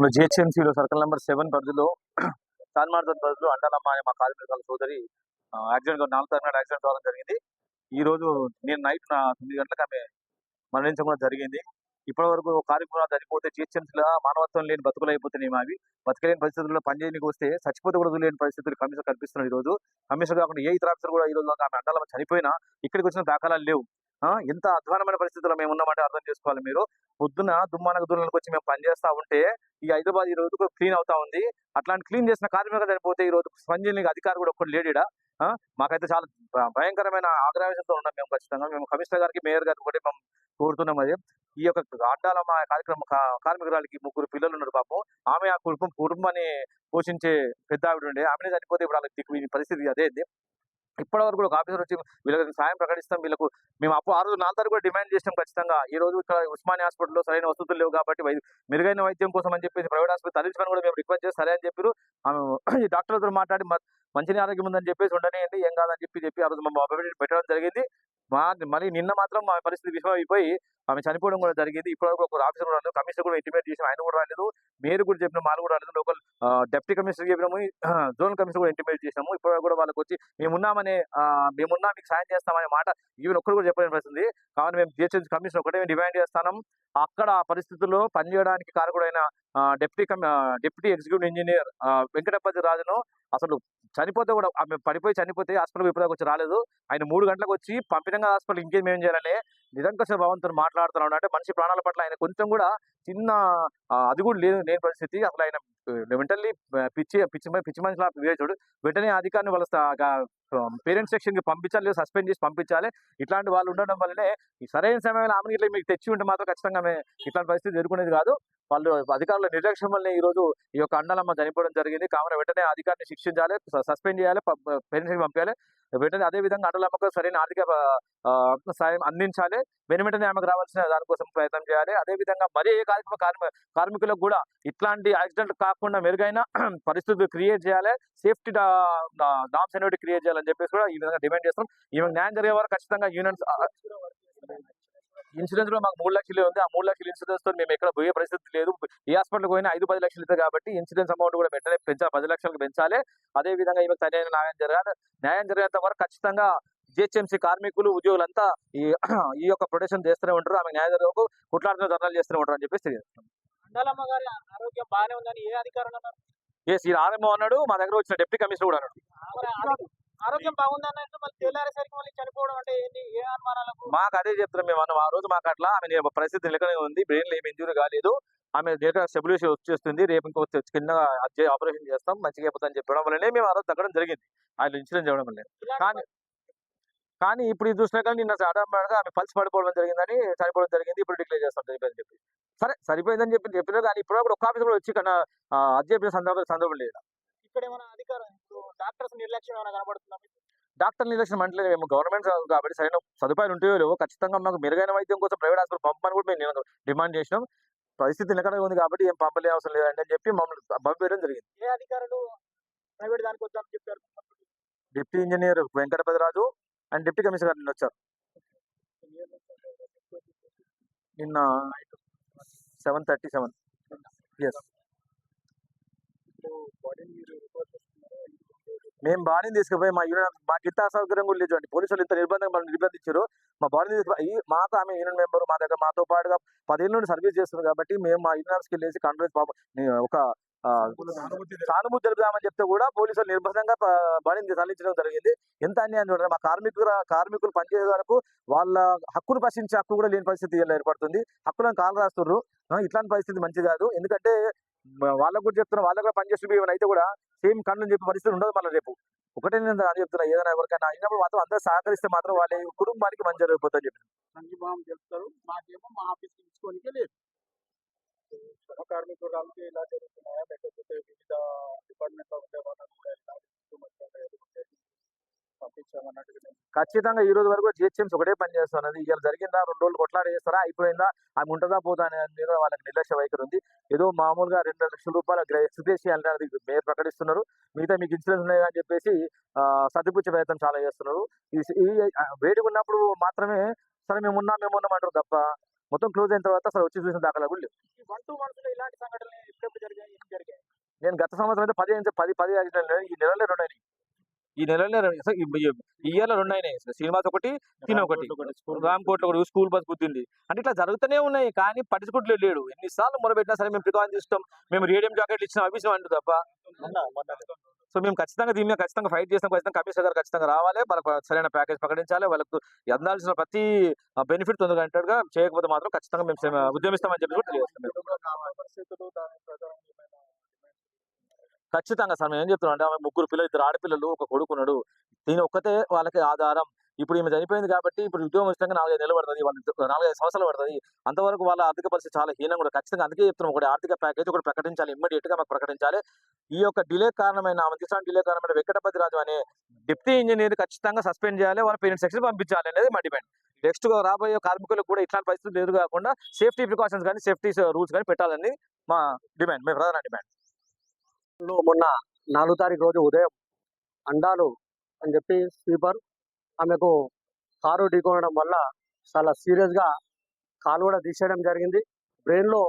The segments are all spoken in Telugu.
మన జిహెచ్ఎంసీలో సర్కిల్ నెంబర్ సెవెన్ పరిధిలో చార్మార్దన్ పరిధిలో అండాలమ్మ అనే మా కార్మికుల సోదరి యాక్సిడెంట్ నాలుగు తరగతి యాక్సిడెంట్ కావడం జరిగింది. ఈ రోజు నేను నైట్ నా తొమ్మిది గంటలకు ఆమె మరణించడం కూడా జరిగింది. ఇప్పటి వరకు కార్మికులు చనిపోతే జిహెచ్ఎంసీలో మానవత్వం లేని బతుకులు అయిపోతున్నాయి అవి. బతకలేని పరిస్థితుల్లో పనిచేయడానికి వస్తే చచ్చిపోతే కూడా లేని పరిస్థితులు కమిషన్ కనిపిస్తున్నాయి ఈ రోజు కమిషన్ కాకుండా ఏ ఇతర ఆఫీసర్ కూడా ఈ రోజు ఆమె అండాలమ్మ చనిపోయినా ఇక్కడికి వచ్చిన దాఖలాలు లేవు. ఎంత అధ్వానమైన పరిస్థితుల్లో మేము ఉన్నామంటే అర్థం చేసుకోవాలి మీరు. పొద్దున దుమ్మానకు దూరంలోకి వచ్చి మేము పనిచేస్తూ ఉంటే ఈ హైదరాబాద్ ఈ రోజు క్లీన్ అవుతా ఉంది. అట్లాంటి క్లీన్ చేసిన కార్మికులు సరిపోతే ఈ రోజు స్పంజని అధికారి కూడా ఒక్కటి లేడీడా మాకైతే చాలా భయంకరమైన ఆగ్రహంతో ఉన్నాం మేము ఖచ్చితంగా. మేము కమిషనర్ గారికి మేయర్ గారికి కూడా మేము కోరుతున్నాం అది. ఈ యొక్క అడ్డాల మా కార్యక్రమ కార్మికురాలకి ముగ్గురు పిల్లలు ఉన్నారు పాపం. ఆమె ఆ కుటుంబం కుటుంబాన్ని పోషించే పెద్ద ఆవిడ ఉండే. ఆమెనే చనిపోతే ఇప్పుడు వాళ్ళకి దిక్కు పరిస్థితి అదే ఇప్పటి వరకు ఒక ఆఫీసర్ వచ్చి వీళ్ళకి సాయం ప్రకటిస్తాం వీళ్ళకు మేము అప్పుడు ఆ రోజు నాలుగు తారీఖు కూడా డిమాండ్ చేస్తాం ఖచ్చితంగా. ఈ రోజు ఇక్కడ ఉస్మానియా హాస్పిటల్లో సరైన వసతులు లేవు కాబట్టి మెరుగైన వైద్యం కోసం అని చెప్పేసి ప్రైవేట్ హాస్పిటల్ తరలించమని కూడా మేము రిక్వెస్ట్ చేసి సరే అని చెప్పారు ఈ డాక్టర్లతో మాట్లాడి మంచి ఆరోగ్యం ఉందని చెప్పేసి ఉండనే ఏం కాదని చెప్పి చెప్పి ఆ రోజు మా పెట్టడం జరిగింది. మా మరి నిన్న మాత్రం మా పరిస్థితి విషయం అయిపోయి ఆమె చనిపోవడం కూడా జరిగింది. ఇప్పటివరకు ఒక ఆఫీసర్ కూడా రాలేదు కమిషనర్ కూడా ఇంటిమేట్ చేసి ఆయన కూడా రాలేదు. మీరు కూడా చెప్పిన మాలు కూడా రాలేదు. లోకల్ డెప్యూటీ కమిషనర్ చెప్పినాము. జోన్ కమిషనర్ కూడా ఇంటిమేట్ చేసినాము. ఇప్పటివరకు కూడా వాళ్ళకి వచ్చి మేమున్నామనే మేమున్నా మీకు సాయం చేస్తామనే మాట ఈవెన్ ఒక్కరు కూడా చెప్పలేని పరిస్థితి. కాబట్టి మేము జిహెచ్ఎంసీ కమిషన్ ఒకటే మేము డిమాండ్ చేస్తాం అక్కడ ఆ పరిస్థితుల్లో పనిచేయడానికి కారకుడైన డిప్యూటీ కమి డిప్యూటీ ఎగ్జిక్యూటివ్ ఇంజనీర్ వెంకటపతి రాజును అసలు చనిపోతే కూడా ఆమె పడిపోయి చనిపోతే హాస్పిటల్ ఇప్పుడు వచ్చి రాలేదు. ఆయన మూడు గంటలకు వచ్చి పంపినంగా హాస్పిటల్ ఇంకేం ఏం చేయాలని నిరంకష భావంతో మాట్లాడుతున్నాడు. అంటే మనిషి ప్రాణాల పట్ల ఆయన కొంచెం కూడా చిన్న అది కూడా లేదు లేని పరిస్థితి. అసలు ఆయన మెంటల్లీ పిచ్చి పిచ్చి పిచ్చి మనిషిలా వివేచుడు వెంటనే అధికారిని వాళ్ళ పేరెంట్స్ సెక్షన్కి పంపించాలి లేదా సస్పెండ్ చేసి పంపించాలి. ఇట్లాంటి వాళ్ళు ఉండడం వల్లనే ఈ సరైన సమయంలో ఆమె ఇట్లా మీకు తెచ్చి ఉంటే మాత్రం ఖచ్చితంగా ఇట్లాంటి పరిస్థితి ఎదుర్కొనేది కాదు. వాళ్ళు అధికారుల నిర్లక్ష్యం వల్లనే ఈ రోజు ఈ యొక్క అండాలమ్మ చనిపోవడం జరిగింది. కావున వెంటనే అధికారిని శిక్షించాలి సస్పెండ్ చేయాలి పేరెంట్స్కి పంపించాలి. వెంటనే అదే విధంగా అండలమ్మకు సరైన ఆర్థిక సాయం అందించాలి. వెను వెంటనే ఆమెకు రావాల్సిన దానికోసం ప్రయత్నం చేయాలి. అదే విధంగా మరి ఏ కార్యక్రమ కార్మికులకు కూడా ఇట్లాంటి యాక్సిడెంట్ కాకుండా మెరుగైన పరిస్థితులు క్రియేట్ చేయాలి. సేఫ్టీ నామ్స్ అనేవి క్రియేట్ చేయాలని చెప్పేసి కూడా ఈ విధంగా డిమాండ్ చేస్తాం ఈమె న్యాయం జరిగే వారు ఖచ్చితంగా యూనియన్స్ ఇన్సూరెన్స్లో మాకు మూడు లక్షలు ఉంది. ఆ మూడు లక్షల ఇన్సూరెన్స్తో మేము ఎక్కడ పోయే పరిస్థితి లేదు. ఏ హాస్పిటల్ పోయినా ఐదు పది లక్షలు ఇస్తుంది కాబట్టి ఇన్సూరెన్స్ అమౌంట్ కూడా వెంటనే పెంచాలి పది లక్షలకు పెంచాలి. అదే విధంగా ఈమెకు సరైన న్యాయం జరగాలి. న్యాయం జరిగేంత వరకు ఖచ్చితంగా జిహెచ్ఎంసీ కార్మికులు ఉద్యోగులంతా ఈ ఈ యొక్క ప్రొటెక్షన్ చేస్తూనే ఉంటారు. ఆమె న్యాయ వరకు కుట్లాడుతూ ధర్నాలు చేస్తూనే ఉంటారు అని చెప్పేసి తెలియజేస్తున్నాం. అండాలమ్మ గారి ఆరోగ్యం బాగానే ఉందని ఏ అధికారులు అన్నారు? ఎస్ ఈ ఆర్ఎంఓ అన్నాడు మా దగ్గర వచ్చిన డిప్యూటీ కమిషనర్ కూడా అన్నాడు. ఆరోగ్యం- ఆరోగ్యం బాగుంది అన్నట్టు మళ్ళీ తెల్లారేసరికి మళ్ళీ చనిపోవడం అంటే ఏంటి ఏ అనుమానాలకు? మాకు అదే చెప్తున్నాం మేము అన్న ఆ రోజు మాకు అట్లా ఆమె పరిస్థితి నిలకనే ఉంది బ్రెయిన్ ఏమి ఇంజూరీ కాలేదు ఆమె డేటా స్టెబిలిటీ వచ్చేస్తుంది రేపు ఇంకో కింద ఆపరేషన్ చేస్తాం మంచిగా అయిపోతుందని చెప్పడం వల్లనే మేము ఆ రోజు తగ్గడం జరిగింది ఆయన ఇన్సూరెన్స్ చేయడం వల్లే ఇలాంటి కానీ కానీ ఇప్పుడు ఇది చూసినా కానీ నిన్న ఆటోమేటిక్గా ఆమె పల్స్ పడిపోవడం జరిగిందని చనిపోవడం జరిగింది. ఇప్పుడు డిక్లేర్ చేస్తాం సరిపోయిందని చెప్పి. సరే సరిపోయిందని చెప్పి చెప్పినా కానీ ఇప్పుడు కూడా ఒక ఆఫీస్ కూడా వచ్చి కన్నా అది చెప్పిన సందర్భం సందర్భం లేదు? ఇక్కడ ఏమైనా అధికారం డాక్టర్స్ నిర్లక్ష్యం ఏమైనా కనబడుతుందా? డాక్టర్ నిర్లక్ష్యం అంటే మేము గవర్నమెంట్ కాబట్టి సరైన సదుపాయాలు ఉంటాయో లేవో ఖచ్చితంగా మాకు మెరుగైన వైద్యం కోసం ప్రైవేట్ హాస్పిటల్ పంపని కూడా మేము డిమాండ్ చేసినాం. పరిస్థితి నిలకడగా ఉంది కాబట్టి ఏం పంపలే అవసరం లేదండి అని చెప్పి మమ్మల్ని పంపించడం జరిగింది. ఏ అధికారులు ప్రైవేట్ దానికి వద్దామని చెప్పారు? Deputy engineer Venkatapathi Raju and deputy commissioner గారు నిన్న వచ్చారు నిన్న సెవెన్ థర్టీ సెవెన్. ఎస్ మేము బాడీని తీసుకుపోయి మా యూనియన్ మాకు ఇంత అసౌకర్యం కూడా లేదు పోలీసులు ఇంత నిర్బంధం మనం నిర్బంధించారు. మా బాడీని తీసుకుపోయి మాతో ఆమె యూనియన్ మెంబర్ మా దగ్గర మాతో పాటుగా పదేళ్ళ నుండి సర్వీస్ చేస్తుంది కాబట్టి మేము మా యూనియన్స్కి వెళ్ళేసి కాంగ్రెస్ పాప ఒక సానుభూతి తెలుపుదామని చెప్తే కూడా పోలీసులు నిర్బంధంగా బాడీని తరలించడం జరిగింది. ఎంత అన్యాయం చూడండి. మా కార్మికుల కార్మికులు పనిచేసే వరకు వాళ్ళ హక్కును ప్రశ్నించే హక్కు కూడా లేని పరిస్థితి ఏర్పడుతుంది. హక్కులను కాలు రాస్తున్నారు ఇట్లాంటి పరిస్థితి మంచి కాదు. ఎందుకంటే వాళ్ళకు కూడా చెప్తున్నా వాళ్ళకు కూడా పనిచేసిన ఏమైనా అయితే కూడా సేమ్ కళ్ళు చెప్పే పరిస్థితి ఉండదు మళ్ళీ రేపు. ఒకటే నేను అని చెప్తున్నా ఏదైనా ఎవరికైనా అయినప్పుడు మాత్రం అందరూ సహకరిస్తే మాత్రం వాళ్ళ కుటుంబానికి మంచి జరిగిపోతుందని చెప్పి. సంఘీభావం చెప్తారు. మాకేమో మా ఆఫీస్ తీసుకోనికే లేదు. శ్రమ కార్మికురాలకి ఇలా జరుగుతున్నాయా? లేకపోతే వివిధ డిపార్ట్మెంట్లో ఉండే వాళ్ళని కూడా ఇలా పంపించామన్నట్టుగా ఖచ్చితంగా ఈ రోజు వరకు జిహెచ్ఎంసీ ఒకటే పని చేస్తున్నది. ఇవాళ జరిగిందా? రెండు రోజులు కొట్లాడ చేస్తారా? అయిపోయిందా? ఆమె ఉంటుందా? పోదా? అనే మీద వాళ్ళకి నిర్లక్ష్య వైఖరి ఉంది. ఏదో మామూలుగా రెండు లక్షల రూపాయల ఎక్స్ప్రెస్ చేయాలనేది మేయర్ ప్రకటిస్తున్నారు. మిగతా మీకు ఇన్సూరెన్స్ ఉన్నాయి అని చెప్పేసి సర్దిపుచ్చే ప్రయత్నం చాలా చేస్తున్నారు. ఈ వేడిగా ఉన్నప్పుడు మాత్రమే సరే మేము ఉన్నాం మేము ఉన్నాం అంటారు తప్ప మొత్తం క్లోజ్ అయిన తర్వాత అసలు వచ్చి చూసిన దాఖలా కూడా లేవు. ఈ వన్ టూ మంత్స్లో ఇలాంటి సంఘటనలు జరిగాయి? నేను గత సంవత్సరం అయితే పది పది పది యాక్సిడెంట్లు. ఈ నెలలో రెండు అయినాయి ఈ నెలలో ఇయర్లో రెండు అయినాయి శ్రీనివాస్ ఒకటి తిన ఒకటి రామ్ కోట్ ఒకటి స్కూల్ బస్ గుద్దింది. అంటే ఇట్లా జరుగుతూనే ఉన్నాయి కానీ పట్టించుకుంటూ లేడు. ఎన్నిసార్లు మొదలుపెట్టినా సరే మేము ప్రికాషన్ తీసుకుంటాం మేము రేడియం జాకెట్లు ఇచ్చిన అభిషం అంటు తప్ప. సో మేము ఖచ్చితంగా దీని మీద ఖచ్చితంగా ఫైట్ చేస్తాం ఖచ్చితంగా కమిషనర్ గారు ఖచ్చితంగా రావాలి. వాళ్ళకి సరైన ప్యాకేజ్ ప్రకటించాలి. వాళ్ళకు అందాల్సిన ప్రతి బెనిఫిట్ తొందరగా అంటాడుగా. చేయకపోతే మాత్రం ఖచ్చితంగా మేము ఉద్యమిస్తామని చెప్పి కూడా తెలియజేస్తాం మేము. పరిస్థితులు దాని ప్రకారం ఏమైనా ఖచ్చితంగా సార్ మేము ఏం చెప్తున్నాం అంటే ఆమె ముగ్గురు పిల్లలు ఇద్దరు ఆడపిల్లలు ఒక కొడుకున్నాడు. దీని ఒక్కతే వాళ్ళకి ఆధారం. ఇప్పుడు ఈమె చనిపోయింది కాబట్టి ఇప్పుడు ఉద్యోగం ఇష్టంగా నాలుగైదు నెలలు పడుతుంది వాళ్ళు నాలుగైదు సంవత్సరాలు పడుతుంది. అంతవరకు వాళ్ళ ఆర్థిక పరిస్థితి చాలా హీనంగా కూడా ఖచ్చితంగా అందుకే చెప్తున్నాం ఒకటి ఆర్థిక ప్యాకేజ్ ఒకటి ప్రకటించాలి ఇమ్మీడియట్గా మాకు ప్రకటించాలి. ఈ యొక్క డిలే కారణమైన ఆమె తీసుకున్న డిలే కారణమైన వెంకటపతి రాజు అనే డిప్యూటీ ఇంజనీర్ ఖచ్చితంగా సస్పెండ్ చేయాలి వాళ్ళ పేరెంట్స్ సెక్షన్ పంపించాలి అనేది మా డిమాండ్. నెక్స్ట్ రాబోయే కార్మికులకు కూడా ఇట్లాంటి పరిస్థితులు ఎదురు కాకుండా సేఫ్టీ ప్రికాషన్స్ కానీ సేఫ్టీ రూల్స్ కానీ పెట్టాలని మా డిమాండ్ మీ ప్రధాన డిమాండ్. మొన్న నాలుగు తారీఖు రోజు ఉదయం అండాలు అని చెప్పి స్వీపర్ ఆమెకు కారు ఢీకొనడం వల్ల చాలా సీరియస్గా కాలు కూడా తీసేయడం జరిగింది. బ్రెయిన్లో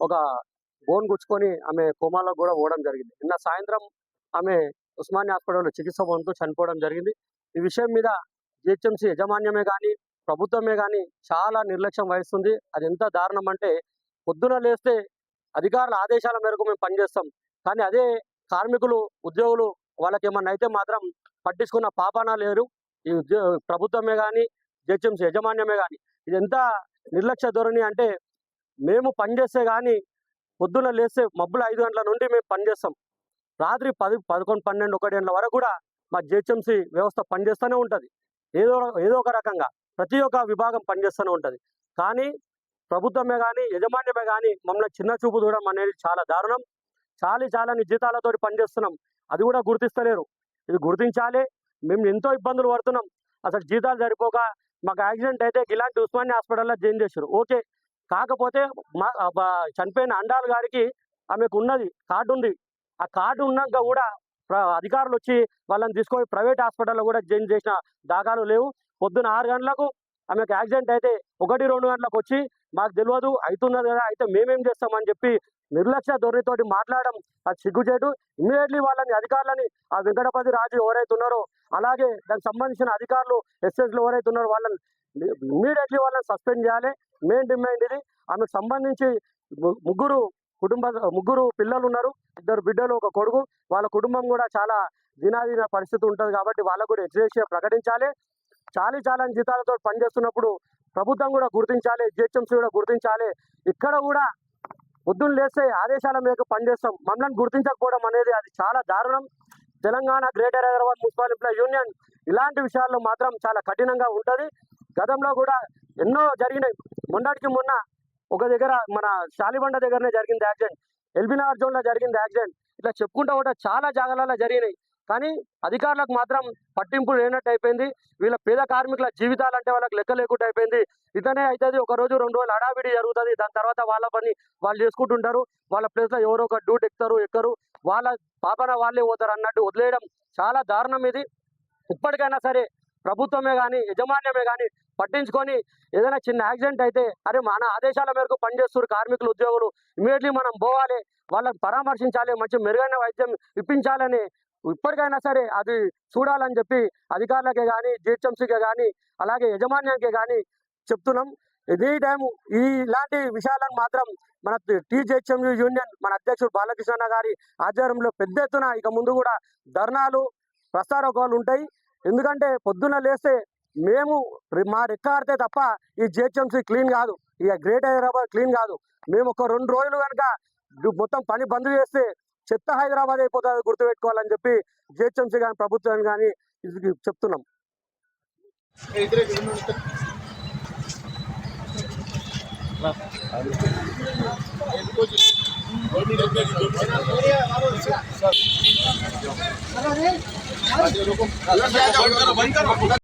ఒక బోన్ గుచ్చుకొని ఆమె కోమాలో కూడా పోవడం జరిగింది. నిన్న సాయంత్రం ఆమె ఉస్మానియా హాస్పిటల్లో చికిత్స పొందుతూ చనిపోవడం జరిగింది. ఈ విషయం మీద జిహెచ్ఎంసీ యజమాన్యమే కానీ ప్రభుత్వమే కానీ చాలా నిర్లక్ష్యం వహిస్తుంది. అది ఎంత దారుణం అంటే పొద్దున లేస్తే అధికారుల ఆదేశాల మేరకు మేము పనిచేస్తాం. కానీ అదే కార్మికులు ఉద్యోగులు వాళ్ళకి ఏమన్నా అయితే మాత్రం పట్టించుకున్న పాపాన లేరు. ఈ ఉద్యో ప్రభుత్వమే కానీ జిహెచ్ఎంసీ యజమాన్యమే కానీ ఇది ఎంత నిర్లక్ష్య ధోరణి అంటే మేము పనిచేస్తే కానీ పొద్దున్న లేస్తే మబ్బులు ఐదు గంటల నుండి మేము పనిచేస్తాం రాత్రి పది పదకొండు పన్నెండు ఒకటి గంటల వరకు కూడా మా జిహెచ్ఎంసీ వ్యవస్థ పనిచేస్తూనే ఉంటుంది. ఏదో ఏదో ఒక రకంగా ప్రతి ఒక్క విభాగం పనిచేస్తూనే ఉంటుంది. కానీ ప్రభుత్వమే కానీ యజమాన్యమే కానీ మమ్మల్ని చిన్న చూపు చూడడం అనేది చాలా దారుణం. చాలి చాలని జీతాలతో పనిచేస్తున్నాం. అది కూడా గుర్తిస్తలేరు. ఇది గుర్తించాలి. మేము ఎంతో ఇబ్బందులు పడుతున్నాం. అసలు జీతాలు సరిపోక మాకు యాక్సిడెంట్ అయితే ఇలాంటి ఉస్మానియా హాస్పిటల్లో జాయిన్ చేశారు. ఓకే. కాకపోతే మా చనిపోయిన అండాల్ గారికి ఆమెకు ఉన్నది కార్డు ఉంది. ఆ కార్డు ఉన్నాక కూడా అధికారులు వచ్చి వాళ్ళని తీసుకొని ప్రైవేట్ హాస్పిటల్లో కూడా జాయిన్ చేసిన దాఖలు లేవు. పొద్దున ఆరు గంటలకు ఆమెకు యాక్సిడెంట్ అయితే ఒకటి రెండు గంటలకు వచ్చి మాకు తెలియదు అవుతున్నది కదా అయితే మేమేం చేస్తామని చెప్పి నిర్లక్ష్య ధోరణితోటి మాట్లాడడం అది సిగ్గుచేటు. ఇమీడియట్లీ వాళ్ళని అధికారులని ఆ వెంకటపతి రాజు ఎవరైతే ఉన్నారో అలాగే దానికి సంబంధించిన అధికారులు ఎస్ఎస్లు ఎవరైతే ఉన్నారో వాళ్ళని ఇమీడియట్లీ వాళ్ళని సస్పెండ్ చేయాలి. మెయిన్ డిమాండ్ ఇది. ఆమెకు సంబంధించి ముగ్గురు కుటుంబ ముగ్గురు పిల్లలు ఉన్నారు ఇద్దరు బిడ్డలు ఒక కొడుకు. వాళ్ళ కుటుంబం కూడా చాలా దినాదిన పరిస్థితి ఉంటుంది కాబట్టి వాళ్ళకు కూడా ఎక్స్గ్రేషియా ప్రకటించాలి. చాలీ చాలని జీతాలతో పనిచేస్తున్నప్పుడు ప్రభుత్వం కూడా గుర్తించాలి. జిహెచ్ఎంసీ కూడా గుర్తించాలి. ఇక్కడ కూడా పొద్దున్న లేస్తే ఆదేశాల మేరకు పనిచేస్తాం. మమ్మల్ని గుర్తించకపోవడం అనేది అది చాలా దారుణం. Telangana greater Hyderabad municipal employee union ఇలాంటి విషయాల్లో మాత్రం చాలా కఠినంగా ఉంటుంది. గతంలో కూడా ఎన్నో జరిగినాయి. మొన్నటికి మొన్న ఒక దగ్గర మన శాలిబండ దగ్గరనే జరిగింది యాక్సిడెంట్. ఎల్బీనగర్ జోన్లో జరిగింది యాక్సిడెంట్. ఇట్లా చెప్పుకుంటా కూడా చాలా జాగాలలో జరిగినాయి. కానీ అధికారులకు మాత్రం పట్టింపు లేనట్టు అయిపోయింది. వీళ్ళ పేద కార్మికుల జీవితాలు అంటే వాళ్ళకి లెక్క లేకుండా అయిపోయింది. ఇతనే అవుతుంది ఒక రోజు రెండు రోజులు హడావిడి జరుగుతుంది. దాని తర్వాత వాళ్ళ పని వాళ్ళు చేసుకుంటుంటారు. వాళ్ళ ప్లేస్లో ఎవరో ఒక డ్యూట్ ఎక్కుతారు ఎక్కరు. వాళ్ళ పాపన వాళ్ళే పోతారు అన్నట్టు వదిలేయడం చాలా దారుణం ఇది. ఇప్పటికైనా సరే ప్రభుత్వమే కానీ యజమాన్యమే కానీ పట్టించుకొని ఏదైనా చిన్న యాక్సిడెంట్ అయితే అరే మన ఆదేశాల మేరకు పనిచేస్తున్నారు కార్మికులు ఉద్యోగులు ఇమీడియట్లీ మనం పోవాలి వాళ్ళని పరామర్శించాలి మంచి మెరుగైన వైద్యం ఇప్పించాలని ఇప్పటికైనా సరే అది చూడాలని చెప్పి అధికారులకే కానీ జిహెచ్ఎంసీకే కానీ అలాగే యజమాన్యానికే కానీ చెప్తున్నాం. ఎనీ టైం ఈ ఇలాంటి విషయాలను మాత్రం మన టీజెహెచ్ఎంయు యూనియన్ మన అధ్యక్షుడు బాలకృష్ణ గారి ఆధ్వర్యంలో పెద్ద ఎత్తున ఇక ముందు కూడా ధర్నాలు ప్రస్తారోకాలు ఉంటాయి. ఎందుకంటే పొద్దున లేస్తే మేము మా రికార్డే తప్ప ఈ జిహెచ్ఎంసీ క్లీన్ కాదు. ఇక గ్రేట్ హైదరాబాద్ క్లీన్ కాదు. మేము ఒక రెండు రోజులు కనుక మొత్తం పని బంద్ చేస్తే చెత్త హైదరాబాద్ అయిపోతుంది గుర్తుపెట్టుకోవాలని చెప్పి జిహెచ్ఎంసీ కానీ ప్రభుత్వం కానీ ఇది చెప్తున్నాం. బంద్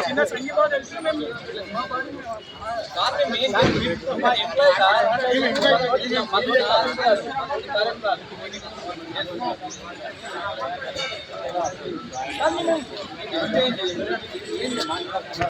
చిన్న సంగీతం తెలిసి మేము మా ఎంప్లాయీ మళ్ళీ కార్యక్రమాలు